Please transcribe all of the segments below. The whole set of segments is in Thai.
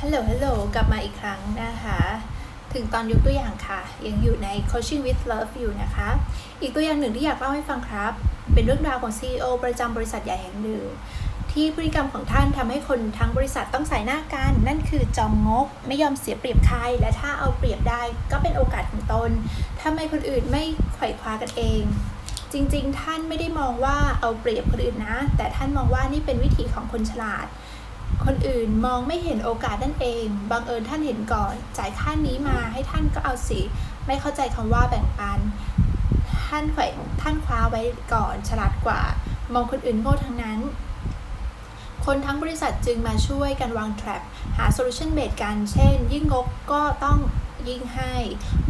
ฮัลโหล ฮัลโหล กลับมาอีกครั้งนะคะ ถึงตอนยกตัวอย่างค่ะ ยังอยู่ใน coaching with love อยู่นะคะ อีกตัวอย่างหนึ่งที่อยากเล่าให้ฟังครับ เป็นเรื่องราวของ CEO ประจำบริษัทใหญ่แห่งหนึ่ง ที่พฤติกรรมของท่านทำให้คนทั้งบริษัทต้องใส่หน้ากัน นั่นคือจอมงก ไม่ยอมเสียเปรียบใคร และถ้าเอาเปรียบได้ก็เป็นโอกาสของตนทำไมคนอื่นไม่ไขว่คว้ากันเองจริงๆ ท่านไม่ได้มองว่าเอาเปรียบคนอื่นนะ แต่ท่านมองว่านี่เป็นวิถีของคนฉลาด คนอื่นมองไม่เห็นโอกาสนั่นเอง บังเอิญท่านเห็นก่อน จ่ายค่านี้มาให้ท่านก็เอาสิ ไม่เข้าใจคำว่าแบ่งปัน ท่านแขวนท่านคว้าไว้ก่อน ฉลาดกว่า มองคนอื่นโง่ทั้งนั้น คนทั้งบริษัทจึงมาช่วยกันวาง trap หา solution base กัน เช่น ยิ่งงกก็ต้องยิ่งให้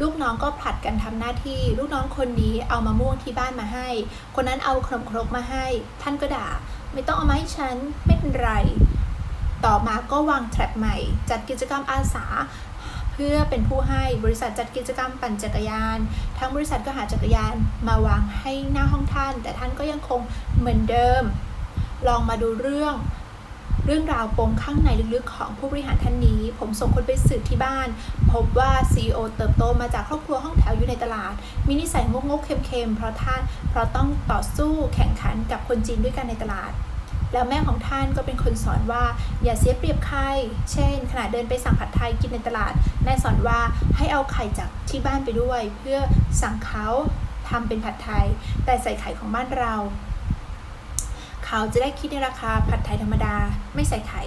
ลูกน้องก็ผลัดกันทำหน้าที่ ลูกน้องคนนี้เอามะม่วงที่บ้านมาให้ คนนั้นเอาขนมครกมาให้ ท่านก็ด่า ไม่ต้องเอามาให้ฉัน ไม่เป็นไร ต่อมาก็วางแทร็บใหม่ จัดกิจกรรมอาสา เพื่อเป็นผู้ให้บริษัทจัดกิจกรรมปั่นจักรยาน ทั้งบริษัทก็หาจักรยานมาวางให้หน้าห้องท่าน แต่ท่านก็ยังคงเหมือนเดิม ลองมาดูเรื่องเรื่องราวปมข้างในลึกๆของผู้บริหารท่านนี้ ผมส่งคนไปสืบที่บ้าน พบว่า CEO เติบโตมาจากครอบครัวห้องแถวอยู่ในตลาด มีนิสัยงกๆเค็มๆ เพราะท่านเพราะต้องต่อสู้แข่งขันกับคนจีนด้วยกันในตลาด แล้วแม่ของท่านก็เป็นคนสอนว่า อย่าเสียเปรียบใคร เช่น ขณะเดินไปสั่งผัดไทยกินในตลาด แม่สอนว่าให้เอาไข่จากที่บ้านไปด้วย เพื่อสั่งเขาทำเป็นผัดไทย แต่ใส่ไข่ของบ้านเรา เขาจะได้คิดในราคาผัดไทยธรรมดาไม่ใส่ไข่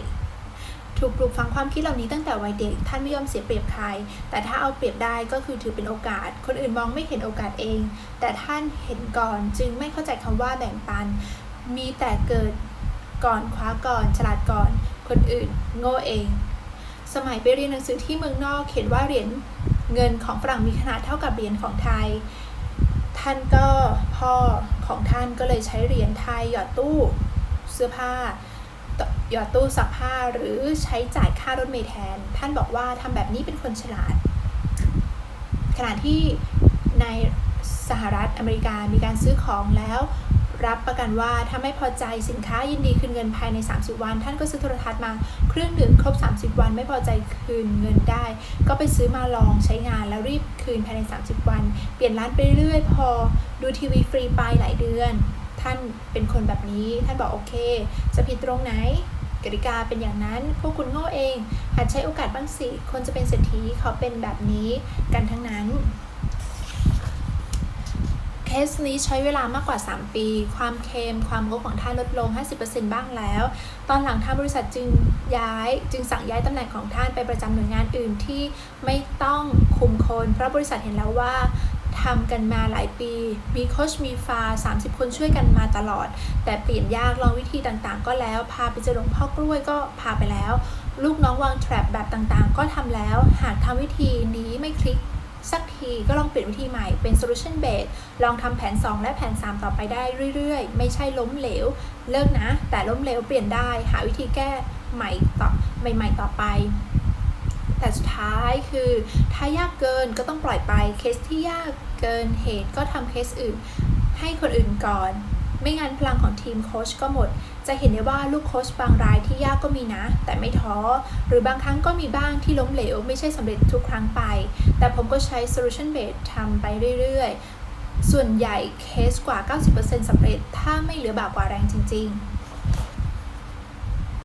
ถูกปลูกฝังความคิดเหล่านี้ตั้งแต่วัยเด็ก ท่านไม่ยอมเสียเปรียบใคร แต่ถ้าเอาเปรียบได้ก็คือถือเป็นโอกาส คนอื่นมองไม่เห็นโอกาสเอง แต่ท่านเห็นก่อนจึงไม่เข้าใจคำว่าแบ่งปัน มีแต่เกิด ก่อนคว้าก่อน ฉลาดก่อน คนอื่น โง่เอง สมัยไปเรียนหนังสือที่เมืองนอกเขียนว่าเหรียญเงินของฝรั่งมีขนาดเท่ากับเหรียญของไทย ท่านก็พ่อของท่านก็เลยใช้เหรียญไทยหยอดตู้เสื้อผ้าหยอดตู้ซักผ้าหรือใช้จ่ายค่ารถเมล์แทน ท่านบอกว่าทำแบบนี้เป็นคนฉลาด ขณะที่ในสหรัฐอเมริกามีการซื้อของแล้ว รับประกันว่าถ้าไม่พอใจสินค้ายินดีคืนเงินภายใน 30 วัน ท่านก็ซื้อโทรทัศน์มาเครื่องดื่มครบ 30 วัน ไม่พอใจคืนเงินได้ ก็ไปซื้อมาลองใช้งานแล้วรีบคืนภายใน 30 วัน เปลี่ยนร้านไปเรื่อยพอดูทีวีฟรีไปหลายเดือน ท่านเป็นคนแบบนี้ท่านบอกโอเค จะผิดตรงไหนกติกาเป็นอย่างนั้น พวกคุณโง่เอง หัดใช้โอกาสบ้างสิ คนจะเป็นเศรษฐีเขาเป็นแบบนี้กันทั้งนั้น เคสนี้ใช้เวลามากกว่า 3 ปี ความเค็มความงกของท่านลดลง 50%บ้างแล้ว ตอนหลังทางบริษัทจึงย้ายจึงสั่งย้ายตำแหน่งของท่านไปประจำหน่วยงานอื่นที่ไม่ต้องคุมคน เพราะบริษัทเห็นแล้วว่าทำกันมาหลายปี มีโคชมีฟา 30 คนช่วยกันมาตลอด แต่เปลี่ยนยากลองวิธีต่างๆ ก็แล้ว พาไปเจอหลวงพ่อกล้วยก็พาไปแล้ว ลูกน้องวางแทร็บแบบต่างๆ ก็ทำแล้ว หากทำวิธีนี้ไม่คลิก สักทีก็ลองเปลี่ยนวิธีใหม่เป็น solution based ลองทำแผน 2 และแผน 3 ต่อไปได้เรื่อยๆ ไม่ใช่ล้มเหลว เลิกนะ แต่ล้มเหลวเปลี่ยนได้ หาวิธีแก้ใหม่ต่อใหม่ ๆ ต่อไปแต่สุดท้ายคือถ้ายากเกินก็ต้องปล่อยไปเคสที่ยากเกินเหตุก็ทำเคสอื่นให้คนอื่นก่อน ไม่งั้นพลังของทีมโค้ชก็หมด จะเห็นได้ว่าลูกโค้ชบางรายที่ยากก็มีนะ แต่ไม่ท้อ หรือบางครั้งก็มีบ้างที่ล้มเหลว ไม่ใช่สำเร็จทุกครั้งไป แต่ผมก็ใช้ solution based ทำไปเรื่อยๆ ส่วนใหญ่เคสกว่า 90%สำเร็จ ถ้าไม่เหลือบากกว่าแรงจริง ๆ